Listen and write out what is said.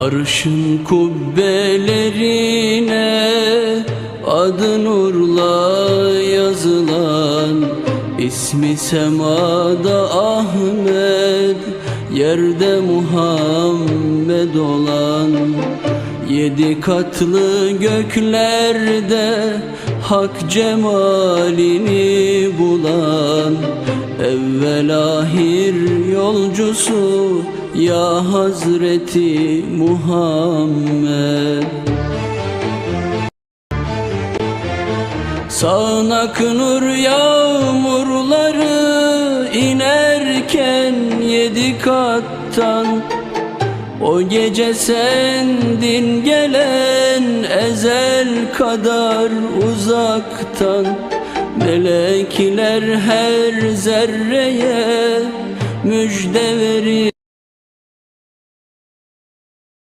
Arşın kubbelerine adı nurla yazılan ismi semada Ahmet yerde Muhammed olan Yedi katlı göklerde hak cemalini bulan Evvel ahir yolcusu ya Hazreti Muhammed. Sağnak nur yağmurları inerken yedi kattan O gece sendin gelen ezel kadar uzaktan Melekler her zerreye müjde verir